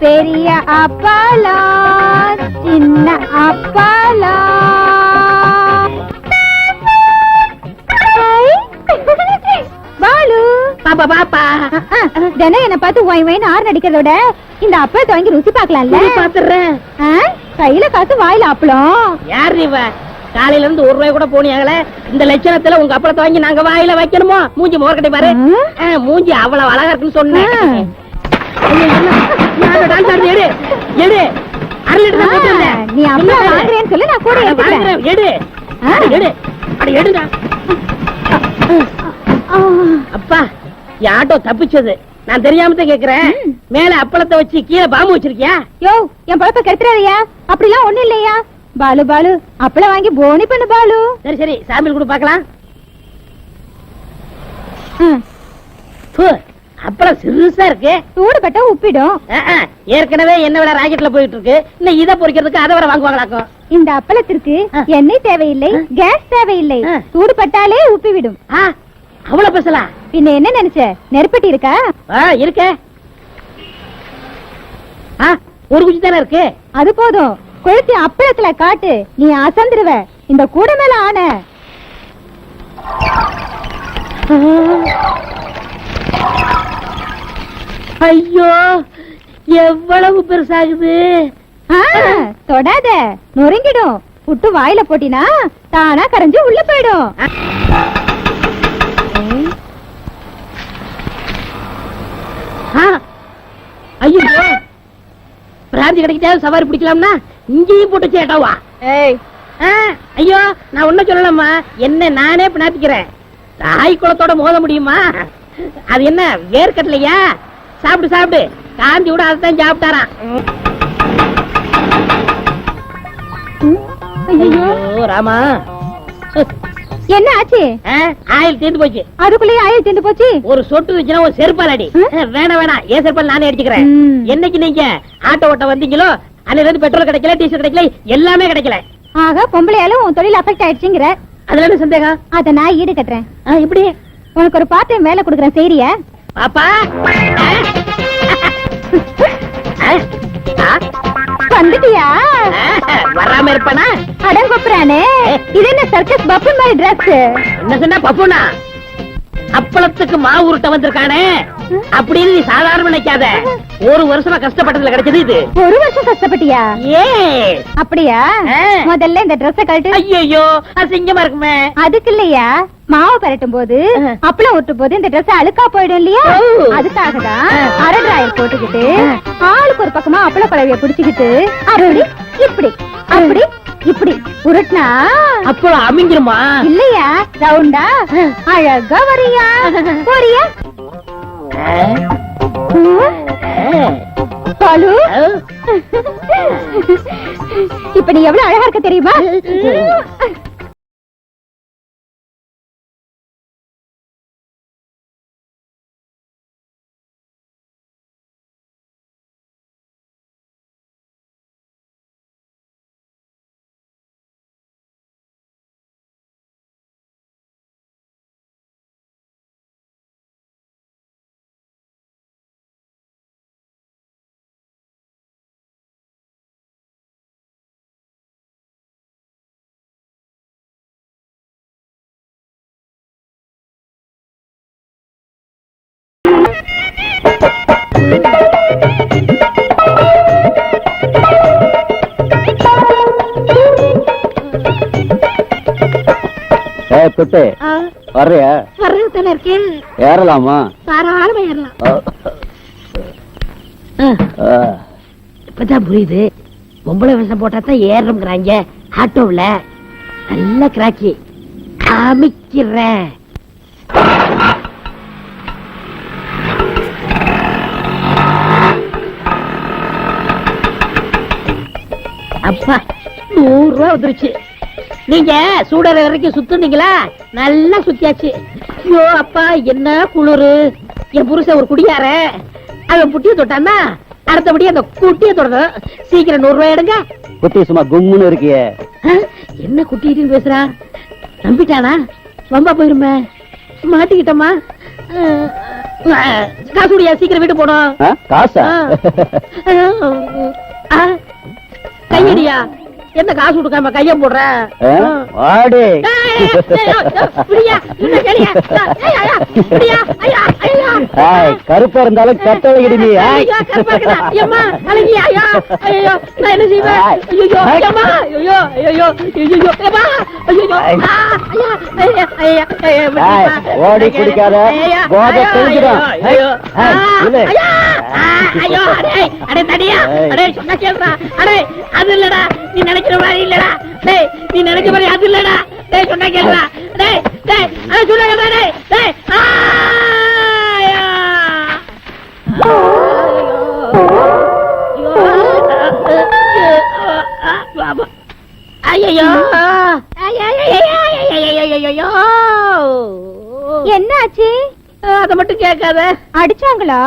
பெரிய அப்பளம் சின்ன அப்பளம் பாலு. பாப்பா பாப்பா. ஆ, தினம் என்ன பார்த்து ஒய் ஆறு விட இந்த அப்பளத்தை வாங்கி ருசி பார்க்கலாம்ல? பாத்துறேன் கையில காசு வாயில அப்பளம். யார் நீ? காலையில இருந்து ஒரு ரூபாய் கூட போனியாங்களே இந்த லட்சணத்துல உங்க அப்பளத்தை வாங்கி நாங்க வாயில வைக்கணுமோ? மூஞ்சி மோர்கட்டை பாரு. மூஞ்சி அவ்வளவு அழகா இருக்குன்னு சொன்னேன். நீ வாங்குறேன்னு சொல்லி நான் கூட எடுத்துக்கிறேன். எடு எடு அட எடுடா அப்பா யாட்டோ தப்பிச்சது நான் தெரியாம தான் கேக்குறேன் மேல அப்பளத்தை வச்சு கீழே பாம்பு வச்சிருக்கியா யோ என் பழத்தை கெடுத்துறாதயா அப்படிலாம் ஒண்ணும் இல்லையா பாலு பாலு அப்பளம் வாங்கி போனி பண்ணு பாலு சரி சரி சாம்பிள் கூட பாக்கலாம் அப்பளம் சிறுசா இருக்கு? சூடுபட்டா உப்பிடும். ஏற்கனவே என்ன விலை ராக்கெட்ல போயிட்டு இருக்கு இன்னும் இதை பொறிக்கிறதுக்கு அதை வர வாங்குவாங்களாக்கும் இந்த அப்பளத்திற்கு. எண்ணெய் தேவையில்லை. கேஸ் தேவையில்லை. ஆ. சூடுபட்டாலே உப்பிவிடும். அவ்வளவு பேசலாம் பின்ன என்ன நினைச்ச? நெருப்பட்டி இருக்கா? இருக்கே. ஒரு குச்சி தானே இருக்கு? அது போதும். கொளுத்தி அப்பளத்துல காட்டு. நீ அசந்துருவ. இந்த கூட மேல ஆன. ஐயோ எவ்வளவு பெருசாகுது? தொடாத. நொறுங்கிடும். புட்டு வாயில போட்டினா தானா கரைஞ்சு உள்ள போயிடும். ஐயோ. பிராந்தி கிடைக்கிட்டா சவாரி பிடிக்கலாம்னா இங்கேயும் போட்டு சேட்டாவா ஐயோ நான் ஒன்னும் சொல்லலாமா என்ன நானே பினாத்திக்கிறேன் தாய் குளத்தோட மோத முடியுமா? அது என்ன வேர்க்கட்டலையா சாப்பிடு சாப்பிடு. காந்தி விட அதைத்தான் சாப்பிட்டாராம். ஐயோ. ஐயோ ராமா. என்ன ஆச்சு? ஆயில் தீர்ந்து போச்சு. அதுக்குள்ளேயே ஆயில் தீர்ந்து போச்சு? ஒரு சொட்டு வச்சுனா ஒரு செருப்பால் அடி வேணாம் வேணாம். ஏன் செருப்பால் நானே அடிச்சுக்கிறேன். என்னைக்கு நீங்க ஆட்டோ ஓட்ட வந்தீங்களோ அன்னையில இருந்து பெட்ரோல் கிடைக்கல டீசல் கிடைக்கல எல்லாமே கிடைக்கல. ஆக பொம்பளையாலும் உன் தொழில் அஃபெக்ட் ஆயிடுச்சுங்கிற. அதுல என்ன சந்தேகம்? அத நான் ஈடு கட்டுறேன். ஆ, எப்படி? உனக்கு ஒரு பாத்திரம் மேல குடுக்குறேன் சரியா பாப்பா? ஆ? வந்துட்டியா? வராம இருப்பானா? அடங்கொப்புறானே இது என்ன சர்க்கஸ் பப்பு மாதிரி டிரஸ் என்ன சொன்னா பப்புனா? அப்பளத்துக்கு மாவு உருட்ட வந்திருக்கானே. அப்படின்னு நீ சாதாரண நினைக்காத. ஒரு வருஷமா கஷ்டப்பட்டதுல கிடைச்சது இது. ஒரு வருஷம் கஷ்டப்பட்டியா? ஏ. அப்படியா. முதல்ல இந்த ட்ரெஸ்ஸ கழட்டு. ஐயோ அசிங்கமா இருக்குமே. அதுக்கு இல்லையா? மாவு பரட்டும் போது. அப்பளம் ஒட்டும் போது இந்த ட்ரெஸ் அழுக்கா போயிடும் இல்லையா. அதுக்காக தான். அரை டிராயர் போட்டுக்கிட்டு. ஆளுக்கு ஒரு பக்கமா அப்பள பழவிய பிடிச்சுக்கிட்டு அப்படி இப்படி அப்படி இப்படி உருட்டினா அப்பளம் அமைஞ்சிருமா இல்லையா? ரவுண்டா? அழகா வரியா? போறியா? பாலு. இப்ப நீ எவ்வளவு அழகா இருக்க தெரியுமா? ஏ குட்டு வர்றியா? வர்றது தானே இருக்கேன். ஏறலாமா? தாராளமா ஏறலாம். இப்பதான் புரியுது. பொம்பளை விஷம் போட்டா தான் ஏறணுங்கிறாங்க ஆட்டோவில். நல்ல கிராக்கி. அமைக்கிறேன் அப்பா நூறு ரூபா வந்துருச்சு. நீங்க சூடற வரைக்கும் சுத்துனீங்களா நல்லா சுத்தியாச்சு ஐயோ அப்பா என்ன குளிரு என் புருஷன் ஒரு குடியார அவன் புட்டிய தொட்டான்னா அடுத்தபடி அந்த குட்டிய தொடரும் சீக்கிரம் நூறு ரூபாய் எடுங்க குட்டி சும்மா கும்முன்னு இருக்கியே என்ன குட்டிட்டு பேசுறா நம்பிட்டானா வம்பா போயிருமே மாட்டிக்கிட்டோமா காசுடியா சீக்கிரம் வீட்டு போனோம் காசா. கையடியா என்ன காசு கொடுக்காம கைய போடுற? ஆ, வாடி. ஏய், ஏய், ஏய், ஏய், பிடியா, இந்த கேளியா. ஏய், ஐயா, பிடியா, ஐயா, ஐயா. ஏய், கருப்பா இருந்தாலும் ஐயா, விட்டுருப்பா. ஓடி குடிக்காத, போதை. ஐயோ, அடே, அடே, தடியா. அடே, சொன்னா கேளுடா. அடே, அது இல்லடா, நீ நினைக்கிற மாதிரி இல்லடா. டேய், நீ நினைக்கிற மாதிரி அது இல்லடா. டேய், சொன்னா கேளுடா. டேய், டேய், அடே, சொன்னா கேளுடா, டேய், டேய், ஆ, ஐயா. ஐயோ ஐயோ என்ன ஆச்சு அத மட்டும் கேட்காத. அடிச்சாங்களா?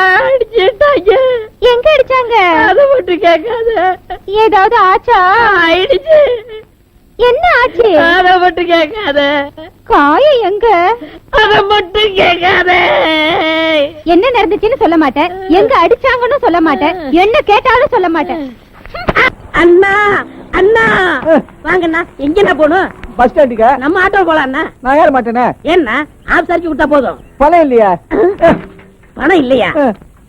அடிச்சுட்டாங்க. எங்க அடிச்சாங்க? அத மட்டும் கேட்காத. ஏதாவது ஆச்சா? ஆயிடுச்சு. என்ன ஆச்சு? அத மட்டும் கேட்காத. காயம் எங்க? அத மட்டும் கேட்காத. என்ன நடந்துச்சுன்னு சொல்ல மாட்டேன். எங்க அடிச்சாங்கன்னு சொல்ல மாட்டேன். என்ன கேட்டாலும் சொல்ல மாட்டேன். அண்ணா அண்ணா! வாங்கண்ணா எங்கண்ணா போகணும்? பஸ் ஸ்டாண்டுக்கா? நம்ம ஆட்டோ போலாம் அண்ணா. நான் ஏற மாட்டேனே? ஏன்னா ஆப் சரிச்சு விட்டா போதும். பணம் இல்லையா? பணம் இல்லையா?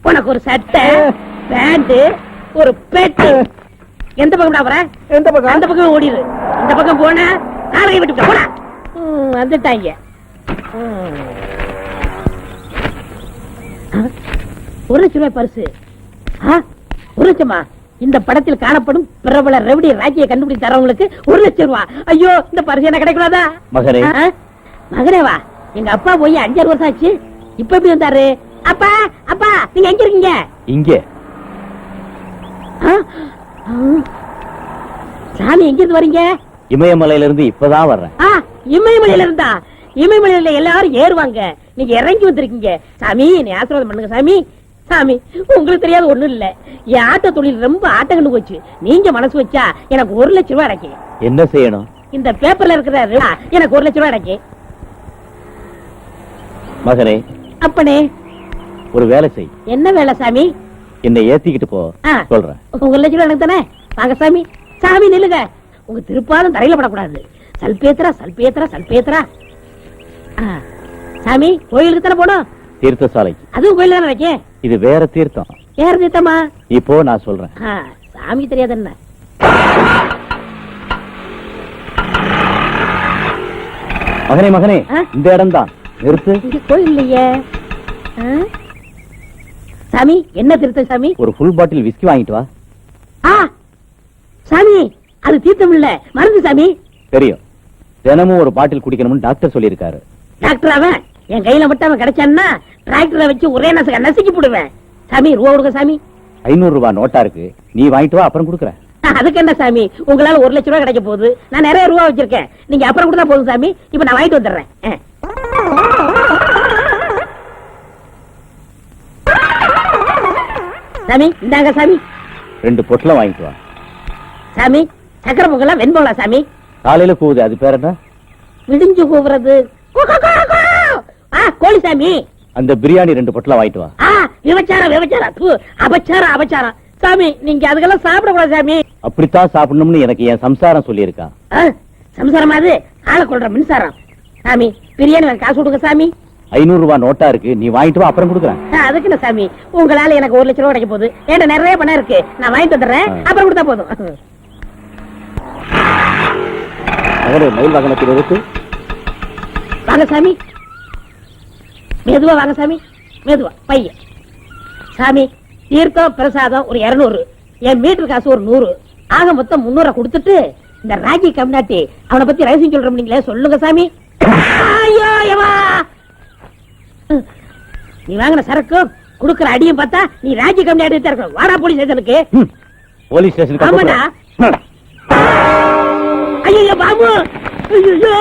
உனக்கு ஒரு சட்டை பேண்ட் ஒரு பெட்டி. எந்த பக்கம் வர எந்த பக்கம்? அந்த பக்கம் ஓடிடு. இந்த பக்கம் போன காலையை விட்டு போடா. வந்துட்டாங்க. ஒரு லட்சம் ரூபாய் பரிசு. ஒரு லட்சமா? இந்த படத்தில் காணப்படும் பிரபல ரெவடி ராஜியை கண்டுபிடிச்சு தரவங்களுக்கு ஒரு லட்சம் ரூபாய் ஐயோ இந்த பரிசு என்ன கிடைக்கூடாதா மகனே. ஆ, மகனே வா. எங்க அப்பா போய் அஞ்சாறு வருஷம் ஆச்சு. இப்ப எப்படி வந்தாரு? அப்பா அப்பா நீங்க எங்க இருக்கீங்க? இங்கே. சாமி எங்க இருந்து வரீங்க? இமயமலையில இருந்து இப்பதான் வர்றேன். இமயமலையில இருந்தா இமயமலையில எல்லாரும் ஏறுவாங்க. நீங்க இறங்கி வந்திருக்கீங்க. சாமி நீ ஆசீர்வாதம் பண்ணுங்க சாமி. சாமி உங்களுக்கு தெரியாத ஒண்ணும் இல்ல. என் ஆட்ட தொழில் ரொம்ப ஆட்டங்கண்டு போச்சு. நீங்க மனசு வச்சா எனக்கு ஒரு லட்சம் ரூபாய் கிடைக்கும் என்ன செய்யணும்? இந்த பேப்பர்ல இருக்கிற எனக்கு ஒரு லட்சம் ரூபாய் கிடைக்கும் மகனே அப்பனே. ஒரு வேலை செய். என்ன வேலை சாமி? என்னை ஏத்திக்கிட்டு போ. சொல்றேன். உங்க லட்சம் ரூபாய் எனக்கு தானே? வாங்க சாமி. சாமி நில்லுங்க. உங்க திருப்பாலும் தரையில படக்கூடாது சல்பேத்திரா சல்பேத்திரா. சல்பேத்திரா. சாமி கோயிலுக்கு தானே போனோம் தீர்த்த சாலைக்கு அதுவும் கோயில் தானே வைக்கேன் இது வேற தீர்த்தம். யார் தீர்த்தமா? இப்போ நான் சொல்றேன். சாமி தெரியாது என்ன? மகனே மகனே? இந்த இடம் தான் நிறுத்து கோயில் இல்லையே? சாமி என்ன திருத்தம் சாமி? ஒரு ஃபுல் பாட்டில் விஸ்கி வாங்கிட்டு வா. சாமி அது தீர்த்தம் இல்ல. மருந்து சாமி. தெரியும். தினமும் ஒரு பாட்டில் குடிக்கணும்னு டாக்டர் சொல்லியிருக்காரு. டாக்டர் அவன் என் கையில மட்டும் அவன் கிடைச்சான்னா டிராக்டரை வச்சு ஒரே நசுக்க நசுக்கி போடுவேன். சாமி ரூபா கொடுங்க சாமி. ஐநூறு ரூபாய் நோட்டா இருக்கு. நீ வாங்கிட்டு வா அப்புறம் கொடுக்குறேன். அதுக்கு என்ன சாமி? உங்களால ஒரு லட்சம் ரூபாய் கிடைக்க போகுது. நான் நிறைய ரூபா வச்சிருக்கேன். நீங்க அப்புறம் கொடுத்தா போதும் சாமி. இப்ப நான் வாங்கிட்டு வந்துடுறேன். சாமி இந்தாங்க சாமி. ரெண்டு பொட்டலம் வாங்கிட்டு வா. சாமி சக்கரை பொங்கலா வெண்பொங்கலா சாமி? காலையில கூவுது அது பேர் என்ன? விடிஞ்சு கூவுறது. கூ, கூ, கூ, கூ. ஆ கோழி சாமி அந்த பிரியாணி ரெண்டு பொட்டலம் வாங்கிட்டு வா. விபச்சாரம் விபச்சாரம். அபச்சாரம் அபச்சாரம். சாமி நீங்க அதுக்கெல்லாம் சாப்பிடக்கூடாது சாமி. அப்படித்தான் சாப்பிடணும்னு எனக்கு என் சம்சாரம் சொல்லியிருக்கா. ஆ, சம்சாரம் அது ஆளை கொள்ற மின்சாரம். சாமி பிரியாணி காசு கொடுங்க சாமி. ஐநூறு ரூபாய் நோட்டா இருக்கு நீ வாங்கிட்டு வா அப்புறம் கொடுக்குறேன். அதுக்கு என்ன சாமி? உங்களால எனக்கு ஒரு லட்சம் ரூபாய் கிடைக்க போகுது. என்கிட்ட நிறைய பணம் இருக்கு. நான் வாங்கிட்டு வந்துடுறேன். அப்புறம் கொடுத்தா போதும். மயில் வாகனத்தில் இருக்கு வாங்க சாமி. மெதுவா வாங்க சாமி. மெதுவா பையன் சாமி தீர்த்தம் பிரசாதம் ஒரு இருநூறு. என் மீட்டர் காசு ஒரு நூறு. ஆக மொத்தம் முன்னூறு கொடுத்துட்டு இந்த ராஜி கம்னாட்டி அவனை பத்தி ரகசியம் சொல்றோம் நீங்களே சொல்லுங்க சாமி. ஐயோ நீ வாங்கின சரக்கும் குடுக்கற அடியும் பார்த்தா நீ ராஜி கம்னாட்டி தான் இருக்கணும். வாடா போலீஸ் ஸ்டேஷனுக்கு. போலீஸ் ஸ்டேஷனுக்கு ஆமாடா. ஐயோ பாபு ஐயோ.